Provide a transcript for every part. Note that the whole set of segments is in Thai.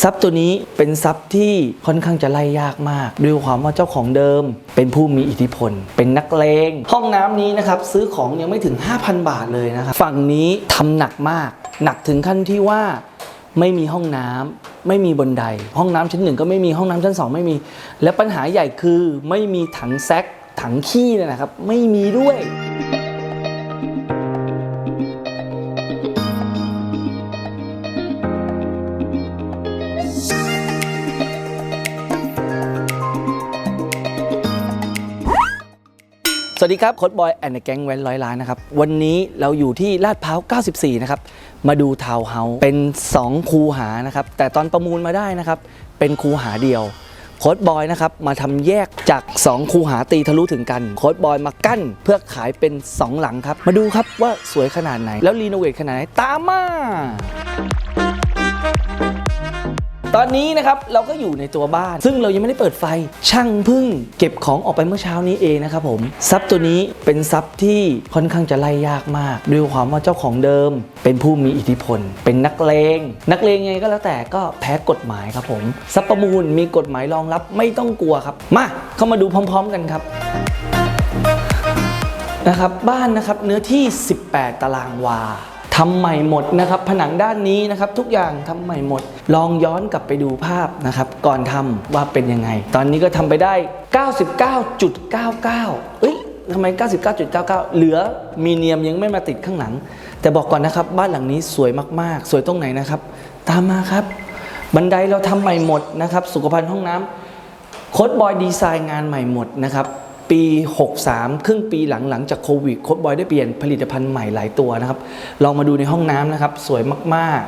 ซับตัวนี้เป็นซับที่ค่อนข้างจะไล่ยากมาก ด้วยความว่าเจ้าของเดิม เป็นผู้มีอิทธิพล เป็นนักเลง ห้องน้ำนี้นะครับซื้อของยังไม่ถึง 5,000 บาทเลยนะครับฝั่งนี้ทำหนักมาก หนักถึงขั้นที่ว่าไม่มีห้องน้ำไม่มีบนได ห้องน้ำชั้นหนึ่งก็ไม่มีห้องน้ำชั้นสองไม่มี และปัญหาใหญ่คือไม่มีถังแซกถังขี้นะครับไม่มีด้วย สวัสดีครับโค้ดบอยแอนด์แก๊งแว้นร้อยล้านนะครับ วันนี้เราอยู่ที่ลาดพร้าว 94 นะครับ มาดูทาวน์เฮาส์เป็น 2 คูหานะครับ แต่ตอนประมูลมาได้นะครับ เป็นคูหาเดียว โค้ดบอยนะครับ มาทำแยกจาก 2 คูหาตีทะลุถึงกัน โค้ดบอยมากั้นเพื่อขายเป็น 2 หลังครับ มาดูครับว่าสวยขนาดไหน แล้วรีโนเวทขนาดไหน ตามมา ตอนนี้นะครับเราก็อยู่ในตัวบ้าน ซึ่งเรายังไม่ได้เปิดไฟ ช่างพิ่งเก็บของออกไปเมื่อเช้านี้เองนะครับผมซับตัวนี้เป็นซับที่ค่อนข้างจะไล่ยากมาก ด้วยความว่าเจ้าของเดิม เป็นผู้มีอิทธิพล เป็นนักเลง นักเลงยังไงก็แล้วแต่ก็แพ้กฎหมายครับผมซับประมูลมีกฎหมายรองรับไม่ต้องกลัวครับ มาเข้ามาดูพร้อม ๆ กันครับนะครับบ้านนะครับเนื้อที่ 18 ตารางวา ทำใหม่หมดนะครับ ผนังด้านนี้นะครับ ทุกอย่างทำใหม่หมด ลองย้อนกลับไปดูภาพนะครับ ก่อนทำว่าเป็นยังไง ตอนนี้ก็ทำไปได้ 99.99 เอ้ยทำไม 99.99 เหลือมีเนียมยังไม่มาติดข้างหลัง แต่บอกก่อนนะครับ บ้านหลังนี้สวยมากๆ สวยตรงไหนนะครับ ตามมาครับ บันไดเราทำใหม่หมดนะครับ สุขภัณฑ์ห้องน้ำโค้ดบอยดีไซน์งานใหม่หมดนะครับ ปี 63 ครึ่งปีหลังหลังจากโควิดโค้ดบอยได้เปลี่ยนผลิตภัณฑ์ใหม่หลายตัวนะครับ ลองมาดูในห้องน้ำนะครับ สวยมาก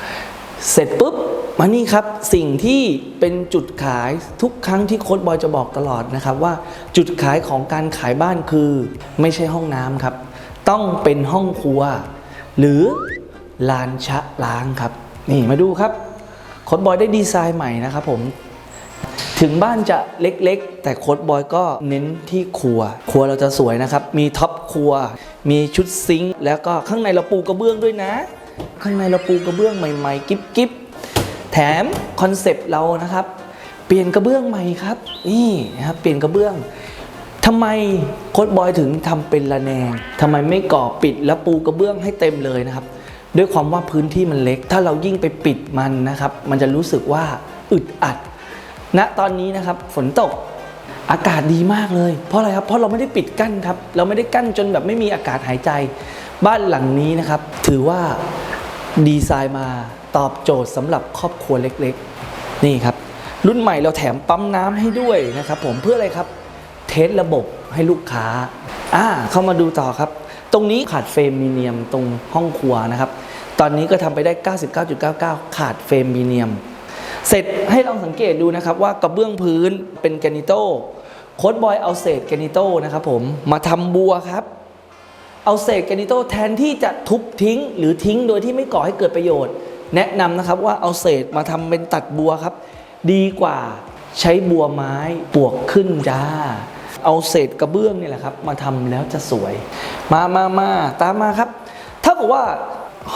ๆ เสร็จปุ๊บมานี่ครับ สิ่งที่เป็นจุดขายทุกครั้งที่โค้ดบอยจะบอกตลอดนะครับว่าจุดขายของการขายบ้านคือ ไม่ใช่ห้องน้ำครับ ต้องเป็นห้องครัว หรือลานชะล้างครับ นี่มาดูครับโค้ดบอยได้ดีไซน์ใหม่นะครับผม ถึงบ้านจะเล็กๆ แต่โค้ดบอยก็เน้นที่ครัว ครัวเราจะสวยนะครับ มีท็อปครัว มีชุดซิงค์แล้วก็ข้างในเราปูกระเบื้องด้วยนะ ข้างในเราปูกระเบื้องใหม่ ๆ กิ๊บๆแถมคอนเซปต์เรานะครับ เปลี่ยนกระเบื้องใหม่ครับ นี่นะครับ เปลี่ยนกระเบื้องทำไมโค้ดบอยถึงทำเป็นระแนงทำไมไม่ก่อปิดแล้วปูกระเบื้องให้เต็มเลยนะครับ ด้วยความว่าพื้นที่มันเล็ก ถ้าเรายิ่งไปปิดมันนะครับ มันจะรู้สึกว่าอึดอัด ณตอนนี้นะครับฝนตกอากาศดีมากเลย เพราะอะไรครับเพราะเราไม่ได้ปิดกั้นครับ เราไม่ได้กั้นจนแบบไม่มีอากาศหายใจ บ้านหลังนี้นะครับ ถือว่าดีไซน์มาตอบโจทย์สำหรับครอบครัวเล็กๆ นี่ครับ รุ่นใหม่เราแถมปั๊มน้ำให้ด้วยนะครับ ผมเพื่ออะไรครับ เทสระบบให้ลูกค้าอ่าเข้ามาดูต่อครับ ตรงนี้ขาดเฟรมมีเนียมตรงห้องครัวนะครับ ตอนนี้ก็ทำไปได้ 99.99 ขาดเฟรมมีเนียม เสร็จให้ลองสังเกตดูนะครับว่ากระเบื้องพื้นเป็นแกนิโต้โค้ดบอยเอาเศษแกนิโต้นะครับผมมาทำบัวครับ เอาเศษแกนิโต้แทนที่จะทุบทิ้ง หรือทิ้งโดยที่ไม่ก่อให้เกิดประโยชน์ แนะนำนะครับว่าเอาเศษมาทำเป็นตัดบัวครับ ดีกว่าใช้บัวไม้ปวกขึ้นจ้า เอาเศษกระเบื้องนี่แหละครับ มาทำแล้วจะสวย มามามาตามมาครับถ้าบอกว่า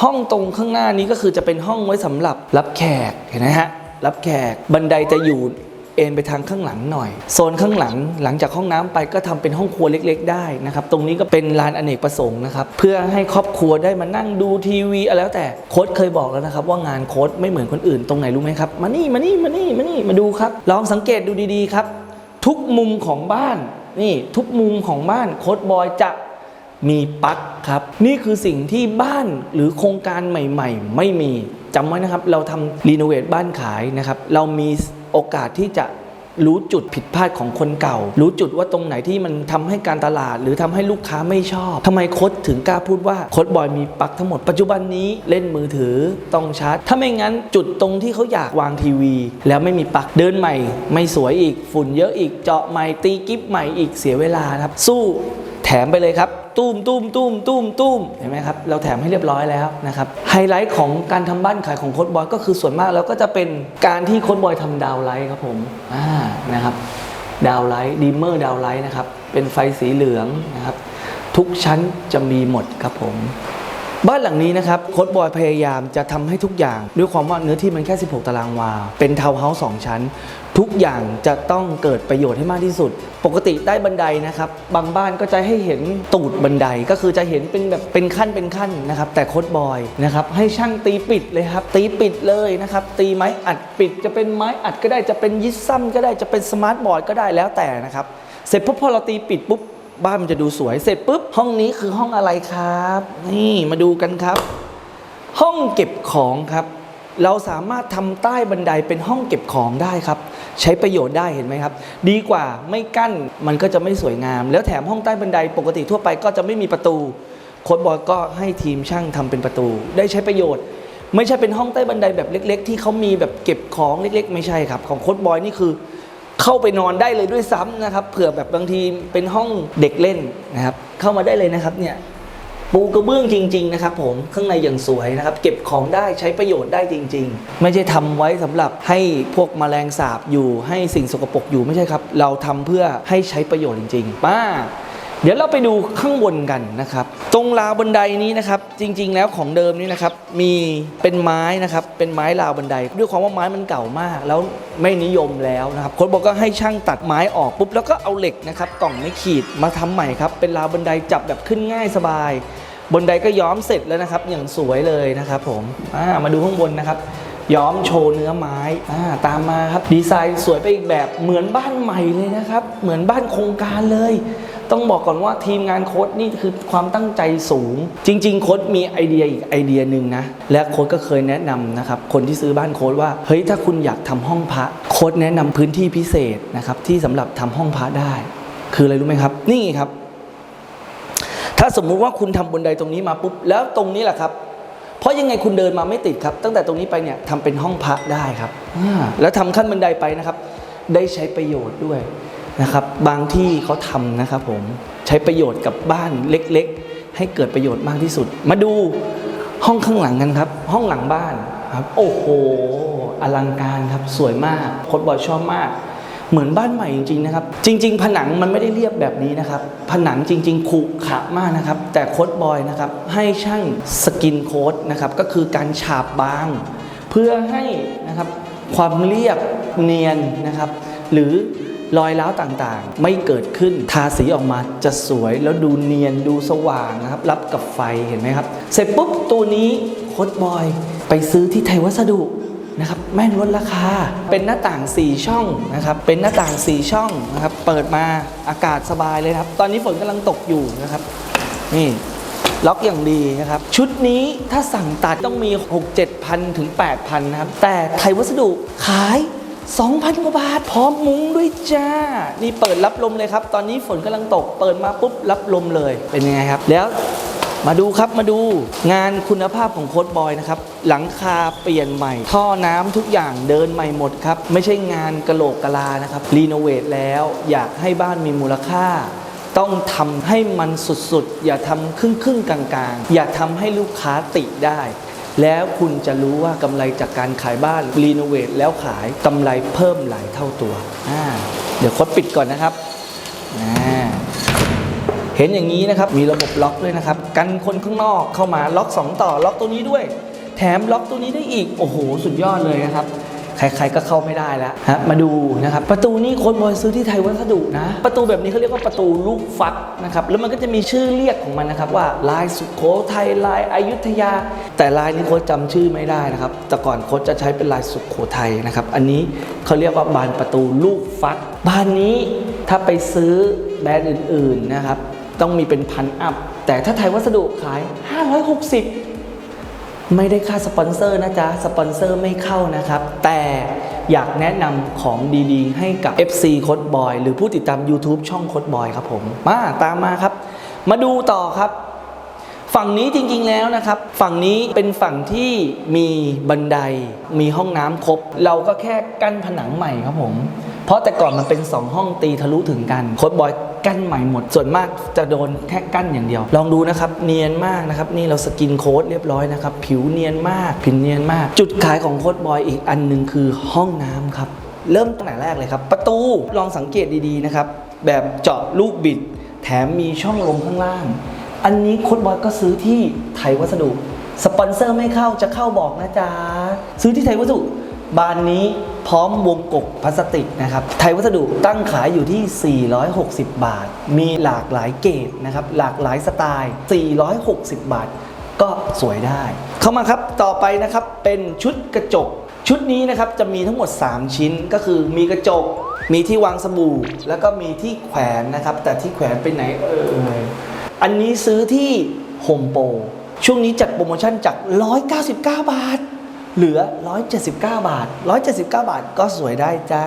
ห้องตรงข้างหน้านี้ก็คือจะเป็นห้องไว้สำหรับรับแขกเห็นไหมฮะ รับแขก บันไดจะอยู่เอ็นไปทางข้างหลังหน่อย โซนข้างหลังหลังจากห้องน้ำไปก็ทำเป็นห้องครัวเล็ก ๆ ได้นะครับ ตรงนี้ก็เป็นลานอเนกประสงค์นะครับ เพื่อให้ครอบครัวได้มานั่งดูทีวีอะไรแล้วแต่โค้ดเคยบอกแล้วนะครับ ว่างานโค้ดไม่เหมือนคนอื่นตรงไหนรู้ไหมครับ มานี่มานี่มานี่มานี่มาดูครับ ลองสังเกตดูดีๆครับ ทุกมุมของบ้านนี่ทุกมุมของบ้านโค้ดบอยจะมีปลั๊กครับ นี่คือสิ่งที่บ้านหรือโครงการใหม่ ๆ ไม่มี จำไว้นะครับ เราทำรีโนเวทบ้านขายนะครับ เรามีโอกาสที่จะรู้จุดผิดพลาดของคนเก่า รู้จุดว่าตรงไหนที่มันทำให้การตลาด หรือทำให้ลูกค้าไม่ชอบทำไมโค้ดถึงกล้าพูดว่าโค้ดบอยมีปลั๊กทั้งหมด ปัจจุบันนี้เล่นมือถือต้องชาร์จ ถ้าไม่งั้นจุดตรงที่เขาอยากวางทีวี แล้วไม่มีปลั๊กเดินใหม่ ไม่สวยอีกฝุ่นเยอะอีกเจาะใหม่ตีกิ๊บใหม่อีกเสียเวลาครับสู้ แถมไปเลยครับ ตุ้มตุ้มตุ้มตุ้มตุ้มเห็นไหมครับ เราแถมให้เรียบร้อยแล้วนะครับ ไฮไลท์ของการทำบ้านขายของโค้ดบอยก็คือส่วนมากแล้วก็จะเป็นการที่โค้ดบอยทำดาวไลท์ครับผมอ่านะครับดาวไลท์ดีเมอร์ดาวไลท์นะครับ เป็นไฟสีเหลืองนะครับ ทุกชั้นจะมีหมดครับผม บ้านหลังนี้นะครับโค้ดบอยพยายามจะทำให้ทุกอย่าง ด้วยความว่าเนื้อที่มันแค่ 16 ตารางวา เป็นทาวน์เฮาส์สชั้น ทุกอย่างจะต้องเกิดประโยชน์ให้มากที่สุด ปกติใต้บันไดนะครับ บางบ้านก็จะให้เห็นตูดบันไดก็คือจะเห็นเป็นแบบเป็นขั้นเป็นขั้นนะครับ แต่โค้ดบอยนะครับให้ช่างตีปิดเลยครับ ตีปิดเลยนะครับ ตีไม้อัดปิด จะเป็นไม้อัดก็ได้จะเป็นยิปซัมก็ได้จะเป็นสมาร์ทบอร์ดก็ได้แล้วแต่นะครับ เสร็จปุ๊บพอเราตีปิดปุ๊บ บ้านมันจะดูสวยเสร็จปุ๊บห้องนี้คือห้องอะไรครับ นี่มาดูกันครับ ห้องเก็บของครับ เราสามารถทำใต้บันไดเป็นห้องเก็บของได้ครับ ใช้ประโยชน์ได้เห็นไหมครับ ดีกว่าไม่กั้นมันก็จะไม่สวยงาม แล้วแถมห้องใต้บันไดปกติทั่วไปก็จะไม่มีประตูโค้ดบอยก็ให้ทีมช่างทำเป็นประตู ได้ใช้ประโยชน์ ไม่ใช่เป็นห้องใต้บันไดแบบเล็ก ๆ ที่เขามีแบบเก็บของเล็ก ๆ ไม่ใช่ครับ ของโค้ดบอยนี่คือ เข้าไปนอนได้เลยด้วยซ้ำนะครับ เผื่อแบบบางทีเป็นห้องเด็กเล่นนะครับ เข้ามาได้เลยนะครับเนี่ยปูกระเบื้องจริง ๆ นะครับ ผมข้างในอย่างสวยนะครับ เก็บของได้ใช้ประโยชน์ได้จริง ๆ ไม่ใช่ทำไว้สำหรับให้พวกแมลงสาบอยู่ให้สิ่งสกปรกอยู่ไม่ใช่ครับ เราทำเพื่อให้ใช้ประโยชน์จริงๆป้า เดี๋ยวเราไปดูข้างบนกันนะครับ ตรงราวบันไดนี้นะครับจริง ๆ แล้วของเดิมนี่นะครับมีเป็นไม้นะครับเป็นไม้ราวบันได ด้วยความว่าไม้มันเก่ามาก แล้วไม่นิยมแล้วนะครับคนบอกก็ให้ช่างตัดไม้ออกปุ๊บแล้วก็เอาเหล็กนะครับกล่องไม่ขีดมาทำใหม่ครับเป็นราวบันไดจับแบบขึ้นง่ายสบาย บนไดก็ย้อมเสร็จแล้วนะครับ อย่างสวยเลยนะครับผมอ่ามาดูข้างบนนะครับย้อมโชว์เนื้อไม้อ่าตามมาครับดีไซน์สวยไปอีกแบบเหมือนบ้านใหม่เลยนะครับ เหมือนบ้านโครงการเลย ต้องบอกก่อนว่าทีมงานโค้ดนี่คือความตั้งใจสูง จริง ๆ โค้ดมีไอเดียอีกไอเดียหนึ่งนะ และโค้ดก็เคยแนะนำนะครับ คนที่ซื้อบ้านโค้ดว่า เฮ้ย ถ้าคุณอยากทำห้องพระ โค้ดแนะนำพื้นที่พิเศษนะครับ ที่สำหรับทำห้องพระได้ คืออะไรรู้ไหมครับ นี่ครับ ถ้าสมมุติว่าคุณทำบนไดตรงนี้มาปุ๊บ แล้วตรงนี้แหละครับเพราะยังไงคุณเดินมาไม่ติดครับ ตั้งแต่ตรงนี้ไปเนี่ยทำเป็นห้องพระได้ครับ แล้วทำขั้นบันไดไปนะครับ ได้ใช้ประโยชน์ด้วย นะครับ บางที่เขาทำนะครับผมใช้ประโยชน์กับบ้านเล็กๆ ให้เกิดประโยชน์มากที่สุด มาดูห้องข้างหลังกันครับ ห้องหลังบ้านครับ โอ้โห อลังการครับสวยมากโคดบอยชอบมาก เหมือนบ้านใหม่จริงๆนะครับ จริง ๆ ผนังมันไม่ได้เรียบแบบนี้นะครับ ผนังจริง ๆขรุขระมากนะครับ แต่โค้ดบอยนะครับ ให้ช่างสกินโค้ดนะครับ ก็คือการฉาบบาง เพื่อให้นะครับความเรียบเนียนนะครับ หรือ รอยร้าวต่างๆ ไม่เกิดขึ้นทาสีออกมาจะสวยแล้วดูเนียนดูสว่างนะครับ รับกับไฟเห็นไหมครับ เสร็จปุ๊บตัวนี้โค้ดบอยไปซื้อที่ไทยวัสดุนะครับแม่นลดราคา เป็นหน้าต่าง 4 ช่องนะครับ เป็นหน้าต่าง 4 ช่องนะครับ เปิดมาอากาศสบายเลยครับ ตอนนี้ฝนกำลังตกอยู่นะครับ นี่ล็อกอย่างดีนะครับ ชุดนี้ถ้าสั่งตัดต้องมี 6 7พันถึง 8,000 นะครับ แต่ไทยวัสดุขาย 2,000กว่าบาทพร้อมมุ้งด้วยจ้า นี่เปิดรับลมเลยครับ ตอนนี้ฝนกำลังตก เปิดมาปุ๊บรับลมเลย เป็นยังไงครับ แล้วมาดูครับมาดูงานคุณภาพของโค้ดบอยนะครับ หลังคาเปลี่ยนใหม่ ท่อน้ำทุกอย่างเดินใหม่หมดครับ ไม่ใช่งานกระโหลกกะลานะครับ รีโนเวทแล้วอยากให้บ้านมีมูลค่า ต้องทำให้มันสุดๆ อย่าทำครึ่งครึ่งๆกลางๆ อย่าทำให้ลูกค้าติได้ แล้วคุณจะรู้ว่ากำไรจากการขายบ้านรีโนเวทแล้วขายกำไรเพิ่มหลายเท่าตัว เดี๋ยวโค้ดปิดก่อนนะครับ เห็นอย่างนี้นะครับมีระบบล็อกด้วยนะครับ กันคนข้างนอกเข้ามาล็อก 2 ต่อล็อกตัวนี้ด้วย แถมล็อกตัวนี้ได้อีก โอ้โห สุดยอดเลยนะครับ ใครๆก็เข้าไม่ได้แล้วฮะมาดูนะครับประตูนี้คนบอยซื้อที่ไทยวัสดุนะ ประตูแบบนี้เขาเรียกว่าประตูลูกฟักนะครับแล้วมันก็จะมีชื่อเรียกของมันนะครับว่าลายสุโขทัยลายอายุธยา แต่ลายนี้โค้ชจำชื่อไม่ได้นะครับแต่ก่อนโค้ชจะใช้เป็นลายสุโขทัยนะครับอันนี้เขาเรียกว่าบานประตูลูกฟักบานนี้ถ้าไปซื้อแบรนด์อื่นๆนะครับต้องมีเป็นพันอัพแต่ถ้าไทยวัสดุขาย 560 ไม่ได้ค่าสปอนเซอร์นะจ๊ะ สปอนเซอร์ไม่เข้านะครับ แต่อยากแนะนำของดีๆ ให้กับ FC โคดบอย หรือผู้ติดตาม YouTube ช่องโคดบอยครับผม มาตามมาครับ มาดูต่อครับ ฝั่งนี้จริงๆแล้วนะครับ ฝั่งนี้เป็นฝั่งที่มีบันได มีห้องน้ำครบ เราก็แค่กั้นผนังใหม่ครับผม เพราะแต่ก่อนมันเป็น2ห้องตีทะลุถึงกันโค้ดบอยกั้นใหม่หมด ส่วนมากจะโดนแค่กั้นอย่างเดียว ลองดูนะครับเนียนมากนะครับนี่เราสกินโค้ดเรียบร้อยนะครับผิวเนียนมากผิวเนียนมาก จุดขายของโค้ดบอยอีกอันหนึ่งคือห้องน้ำครับเริ่มตั้งแต่แรกเลยครับ ประตูลองสังเกตดีๆนะครับแบบเจาะลูกบิด แถมมีช่องลมข้างล่าง อันนี้โค้ดบอยก็ซื้อที่ไทยวัสดุสปอนเซอร์ไม่เข้าจะเข้าบอกนะจ๊ะซื้อที่ไทยวัสดุบานนี้ พร้อมวงกบพลาสติกนะครับ ไทยวัสดุตั้งขายอยู่ที่ 460 บาท มีหลากหลายเกรดนะครับ หลากหลายสไตล์ 460 บาท ก็สวยได้ เข้ามาครับ ต่อไปนะครับ เป็นชุดกระจก ชุดนี้นะครับ จะมีทั้งหมด 3 ชิ้น ก็คือมีกระจก มีที่วางสบู่ แล้วก็มีที่แขวนนะครับ แต่ที่แขวนเป็นไหนเอ่ยอันนี้ซื้อที่โฮมโปรช่วงนี้จัดโปรโมชั่นจาก 199 บาท เหลือ 179 บาท 179 บาทก็สวยได้จ้า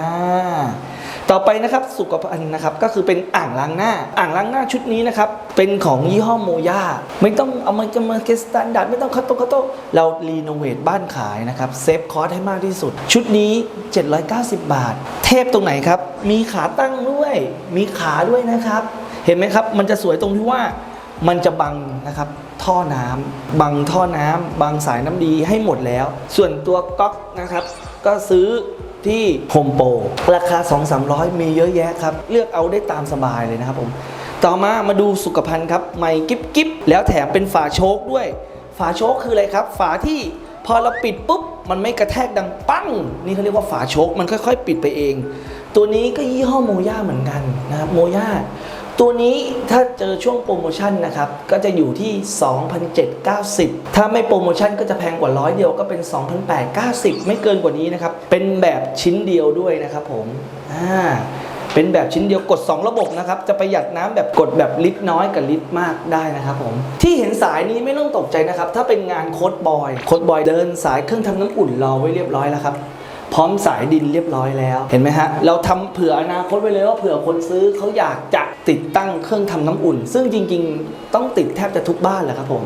ต่อไปนะครับสุขภัณฑ์นะครับก็คือเป็นอ่างล้างหน้า อ่างล้างหน้าชุดนี้นะครับเป็นของยี่ห้อโมย่าไม่ต้องเอามาจะมาเกสแตนดาร์ดไม่ต้องคัตโตคัตโตเรารีโนเวทบ้านขายนะครับเซฟคอร์สให้มากที่สุด ชุดนี้ 790 บาท เทพตรงไหนครับ มีขาตั้งด้วย มีขาด้วยนะครับ เห็นไหมครับ มันจะสวยตรงที่ว่ามันจะบังนะครับ ท่อน้ำบังท่อน้ำบังสายน้ำดีให้หมดแล้ว ส่วนตัวก๊อกนะครับ ก็ซื้อที่โฮมโปรราคา 2-300 มีเยอะแยะครับ เลือกเอาได้ตามสบายเลยนะครับผม ต่อมามาดูสุขภัณฑ์ครับไม่กิ๊บกิ๊บแล้วแถมเป็นฝาโชคด้วย ฝาโชคคืออะไรครับ ฝาที่พอเราปิดปุ๊บ มันไม่กระแทกดังปั้ง นี่เขาเรียกว่าฝาโชคมันค่อย ๆ ปิดไปเอง ตัวนี้ก็ยี่ห้อโมย่าเหมือนกันนะครับโมย่า ตัวนี้ถ้าเจอช่วงโปรโมชั่นนะครับ ก็จะอยู่ที่ 2,790 ถ้าไม่โปรโมชั่นก็จะแพงกว่าร้อยเดียวก็เป็น 2,890 ไม่เกินกว่านี้นะครับ เป็นแบบชิ้นเดียวด้วยนะครับผมอ่าเป็นแบบชิ้นเดียวกด 2 ระบบนะครับ จะประหยัดน้ำแบบกดแบบลิตรน้อยกับลิตรมากได้นะครับผม ที่เห็นสายนี้ไม่ต้องตกใจนะครับ ถ้าเป็นงานโค้ดบอย โค้ดบอยเดินสายเครื่องทำน้ำอุ่นรอไว้เรียบร้อยแล้วครับ พร้อมสายดินเรียบร้อยแล้ว เห็นไหมฮะ เราทำเผื่ออนาคตไว้เลยว่าเผื่อคนซื้อเขาอยากจะ ติดตั้งเครื่องทำน้ำอุ่น ซึ่งจริงๆ ต้องติดแทบจะทุกบ้านแหละครับผม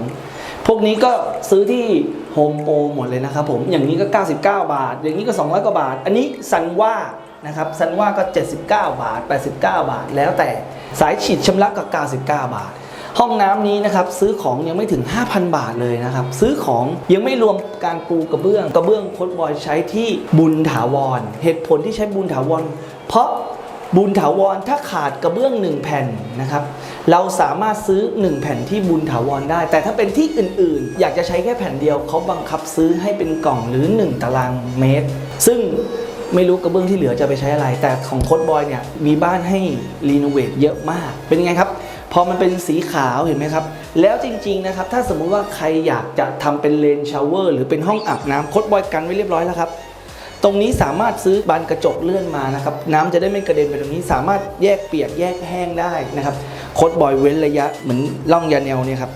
พวกนี้ก็ซื้อที่โฮมโปรหมดเลยนะครับผม อย่างนี้ก็ 99 บาท อย่างนี้ก็ 200 กว่าบาท อันนี้ซันว่านะครับซันว่าก็ 79 บาท 89 บาท แล้วแต่สายฉีดชำระก็ 99 บาท ห้องน้ำนี้นะครับซื้อของยังไม่ถึง 5,000 บาทเลยนะครับ ซื้อของยังไม่รวมการปูกระเบื้อง กระเบื้องโคดบอยใช้ที่บุญถาวร เหตุผลที่ใช้บุญถาวร เพราะ บุญถาวรถ้าขาดกระเบื้อง1แผ่นนะครับ เราสามารถซื้อ 1 แผ่นที่บุญถาวรได้ แต่ถ้าเป็นที่อื่นๆ อยากจะใช้แค่แผ่นเดียวเขาบังคับซื้อให้เป็นกล่องหรือ 1 ตารางเมตร ซึ่งไม่รู้กระเบื้องที่เหลือจะไปใช้อะไร แต่ของโคดบอยเนี่ยมีบ้านให้รีโนเวทเยอะมาก เป็นไงครับ พอมันเป็นสีขาวเห็นไหมครับ แล้วจริงๆนะครับถ้าสมมุติว่าใครอยากจะทำเป็นเลนชาวเวอร์หรือเป็นห้องอาบน้ำโคดบอยกันไว้เรียบร้อยแล้วครับ ตรงนี้สามารถซื้อบานกระจกเลื่อนมานะครับน้ำจะได้ไม่กระเด็นไปตรงนี้สามารถแยกเปียกแยกแห้งได้นะครับโคดบอยเว้นระยะเหมือนล่องยาแนวเนี่ยครับ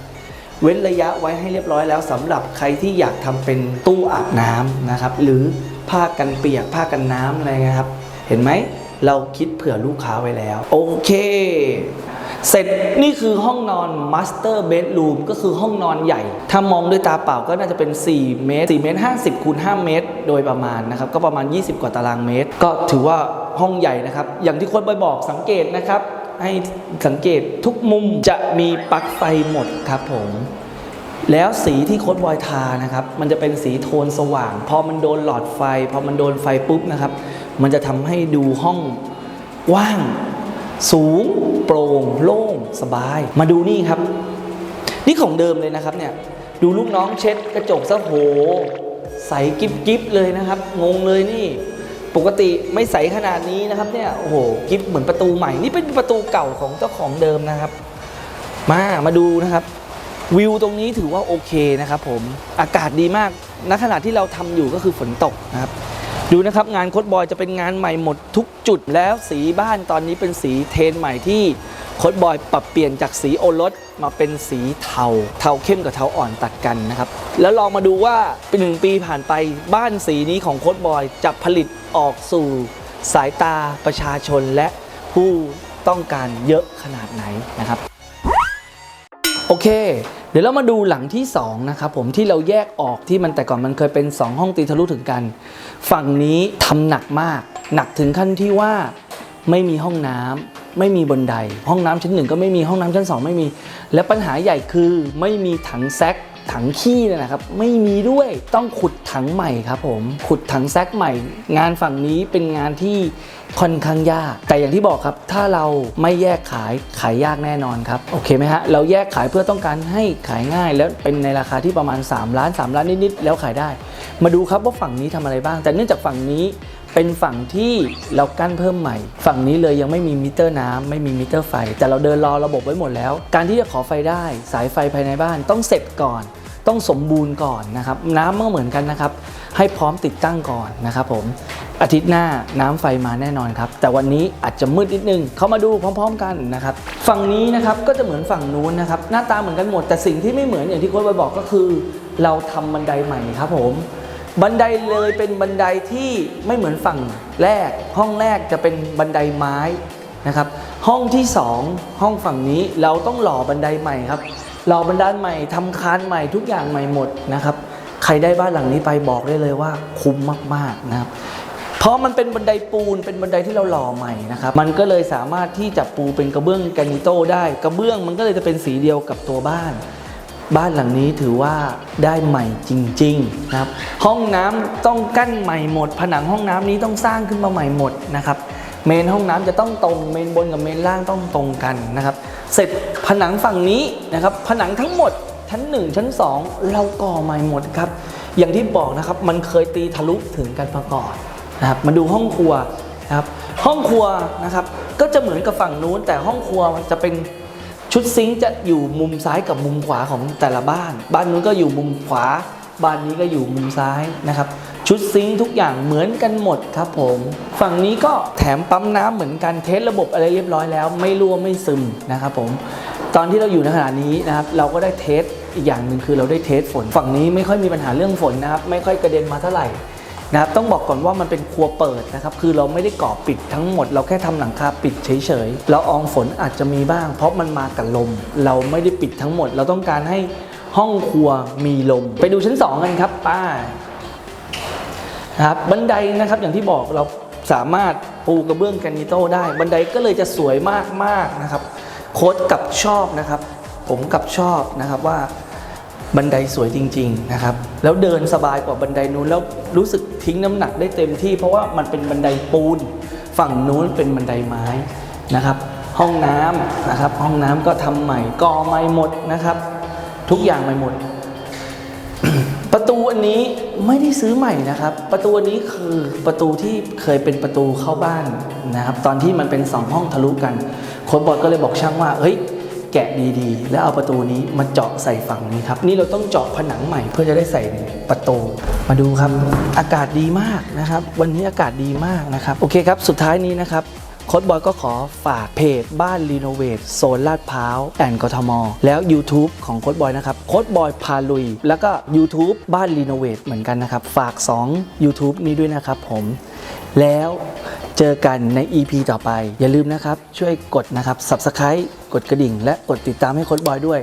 เว้นระยะไว้ให้เรียบร้อยแล้วสำหรับใครที่อยากทำเป็นตู้อาบน้ำนะครับ หรือผ้ากันเปียกผ้ากันน้ำอะไรนะครับ เห็นไหมเราคิดเผื่อลูกค้าไว้แล้ว โอเค เสร็จนี่คือห้องนอน Master Bedroom ก็คือห้องนอนใหญ่ ถ้ามองด้วยตาเปล่าก็น่าจะเป็น 4 เมตร 4 เมตร 50คูณ5เมตร โดยประมาณนะครับ ก็ประมาณ 20 กว่าตารางเมตร ก็ถือว่าห้องใหญ่นะครับ อย่างที่โคนบอยบอกสังเกตนะครับ ให้สังเกตทุกมุมจะมีปลั๊กไฟหมดครับผมแล้วสีที่โค้ดบอยทานะครับ มันจะเป็นสีโทนสว่าง พอมันโดนหลอดไฟ พอมันโดนไฟปุ๊บนะครับ มันจะทำให้ดูห้องว่าง สูง โปร่งโล่งสบาย มาดูนี่ครับ นี่ของเดิมเลยนะครับเนี่ยดูลูกน้องเช็ดกระจกซะโห ใสกิ๊บกิ๊บเลยนะครับ งงเลยนี่ ปกติไม่ใสขนาดนี้นะครับเนี่ยโอ้โหกิ๊บเหมือนประตูใหม่ นี่เป็นประตูเก่าของเจ้าของเดิมนะครับ มามาดูนะครับ วิวตรงนี้ถือว่าโอเคนะครับผมอากาศดีมากณขณะที่เราทำอยู่ก็คือฝนตกนะครับ ดูนะครับงานโคดบอยจะเป็นงานใหม่หมดทุกจุดแล้วสีบ้านตอนนี้เป็นสีเทนใหม่ที่โคดบอยปรับเปลี่ยนจากสีโอรสมาเป็นสีเทา เทาเข้มกับเทาอ่อนตัดกันนะครับ แล้วลองมาดูว่าเป็นหนึ่งปีผ่านไปบ้านสีนี้ของโคดบอยจะผลิตออกสู่สายตาประชาชนและผู้ต้องการเยอะขนาดไหนนะครับ โอเค เดี๋ยวเรามาดูหลังที่2นะครับผมที่เราแยกออกที่มันแต่ก่อนมันเคยเป็น 2 ห้องตีทะลุถึงกัน ฝั่งนี้ทำหนักมาก หนักถึงขั้นที่ว่าไม่มีห้องน้ำไม่มีบนได ห้องน้ำชั้นหนึ่งก็ไม่มีห้องน้ำชั้นสองไม่มี และปัญหาใหญ่คือไม่มีถังแซก ถังขี้เนยนะครับไม่มีด้วยต้องขุดถังใหม่ครับผมขุดถังแซกใหม่ งานฝั่งนี้เป็นงานที่ค่อนข้างยาก แต่อย่างที่บอกครับ ถ้าเราไม่แยกขายขายยากแน่นอนครับ โอเคไหมฮะ เราแยกขายเพื่อต้องการให้ขายง่าย แล้วเป็นในราคาที่ประมาณ 3 ล้าน 3 ล้านนิดๆแล้วขายได้ มาดูครับว่าฝั่งนี้ทำอะไรบ้าง แต่เนื่องจากฝั่งนี้เป็นฝั่งที่เรากั้นเพิ่มใหม่ ฝั่งนี้เลยยังไม่มีมิเตอร์น้ำไม่มีมิเตอร์ไฟ แต่เราเดินรอระบบไว้หมดแล้ว การที่จะขอไฟได้ สายไฟภายในบ้านต้องเสร็จก่อน ต้องสมบูรณ์ก่อนนะครับ น้ำก็เหมือนกันนะครับ ให้พร้อมติดตั้งก่อนนะครับผมอาทิตย์หน้าน้ำไฟมาแน่นอนครับ แต่วันนี้อาจจะมืดนิดนึง เข้ามาดูพร้อม ๆ กันนะครับ ฝั่งนี้นะครับก็จะเหมือนฝั่งนู้นนะครับ หน้าตาเหมือนกันหมด แต่สิ่งที่ไม่เหมือนอย่างที่โค้ชบอยบอกก็คือ เราทำบันไดใหม่ครับผม บันไดเลยเป็นบันไดที่ไม่เหมือนฝั่งแรก ห้องแรกจะเป็นบันไดไม้นะครับ ห้องที่ 2 ห้องฝั่งนี้เราต้องหล่อบันไดใหม่ครับ หล่อบันไดใหม่ทำคานใหม่ทุกอย่างใหม่หมดนะครับ ใครได้บ้านหลังนี้ไปบอกได้เลยว่าคุ้มมากๆนะครับเพราะมันเป็นบันไดปูนเป็นบันไดที่เราหล่อใหม่นะครับ มันก็เลยสามารถที่จะปูเป็นกระเบื้องแกนิโต้ได้ กระเบื้องมันก็เลยจะเป็นสีเดียวกับตัวบ้าน บ้านหลังนี้ถือว่าได้ใหม่จริงๆนะครับ ห้องน้ำต้องกั้นใหม่หมด ผนังห้องน้ำนี้ต้องสร้างขึ้นมาใหม่หมดนะครับ เมนห้องน้ำจะต้องตรงเมนบนกับเมนล่างต้องตรงกันนะครับ เสร็จผนังฝั่งนี้นะครับ ผนังทั้งหมดชั้น 1 ชั้น 2 เราก่อใหม่หมดครับ อย่างที่บอกนะครับมันเคยตีทะลุถึงกันมาก่อนนะครับมาดูห้องครัวนะครับห้องครัวนะครับก็จะเหมือนกับฝั่งนู้น แต่ห้องครัวมันจะเป็นชุดซิงค์จะอยู่มุมซ้ายกับมุมขวาของแต่ละบ้าน บ้านนู้นก็อยู่มุมขวา บ้านนี้ก็อยู่มุมซ้ายนะครับ ชุดซิงทุกอย่างเหมือนกันหมดครับผม ฝั่งนี้ก็แถมปั๊มน้ำเหมือนกันเทสระบบอะไรเรียบร้อยแล้ว ไม่รั่วไม่ซึมนะครับผมตอนที่เราอยู่ในขณะนี้นะครับเราก็ได้เทสอีกอย่างหนึ่งคือเราได้เทสฝน ฝั่งนี้ไม่ค่อยมีปัญหาเรื่องฝนนะครับไม่ค่อยกระเด็นมาเท่าไหร่นะครับต้องบอกก่อนว่ามันเป็นครัวเปิดนะครับคือเราไม่ได้ก่อปิดทั้งหมด เราแค่ทำหลังคาปิดเฉยๆเราอองฝนอาจจะมีบ้าง เพราะมันมากับลม เราไม่ได้ปิดทั้งหมด เราต้องการให้ห้องครัวมีลม ไปดูชั้น 2 กันครับป้า นะครับบันไดนะครับอย่างที่บอกเราสามารถปูกระเบื้องแกรนิโต้ได้ บันไดก็เลยจะสวยมากๆนะครับ โค้ดกับชอบนะครับ ผมกับชอบนะครับว่าบันไดสวยจริง ๆนะครับ แล้วเดินสบายกว่าบันไดนู้นแล้วรู้สึกทิ้งน้ำหนักได้เต็มที่ เพราะว่ามันเป็นบันไดปูน ฝั่งนู้นเป็นบันไดไม้นะครับ ห้องน้ำนะครับ ห้องน้ำก็ทำใหม่ก่อใหม่หมดนะครับ ทุกอย่างใหม่หมด ประตูอันนี้ไม่ได้ซื้อใหม่นะครับ ประตูอันนี้คือประตูที่เคยเป็นประตูเข้าบ้านนะครับ ตอนที่มันเป็นสองห้องทะลุกันโค้ชบอยก็เลยบอกช่างว่าเฮ้ยแกะดีๆ แล้วเอาประตูนี้มาเจาะใส่ฝั่งนี้ครับ นี่เราต้องเจาะผนังใหม่เพื่อจะได้ใส่ประตู มาดูครับ อากาศดีมากนะครับ วันนี้อากาศดีมากนะครับ โอเคครับ สุดท้ายนี้นะครับ โค้ดบอยก็ขอฝากเพจบ้านรีโนเวทโซนลาดพร้าวแอนกทม แล้ว YouTube ของโค้ดบอยนะครับโค้ดบอยพาลุย แล้วก็ YouTube บ้านรีโนเวทเหมือนกันนะครับ ฝาก 2 YouTube นี้ด้วยนะครับผม แล้วเจอกันใน EP ต่อไป อย่าลืมนะครับ ช่วยกดนะครับ Subscribe กดกระดิ่ง และกดติดตามให้โค้ดบอยด้วย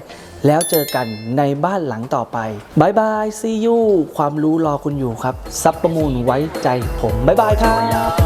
แล้วเจอกันในบ้านหลังต่อไปบายบายซียูความรู้รอคุณอยู่ครับซับประมูลไว้ใจผมบายบายครับ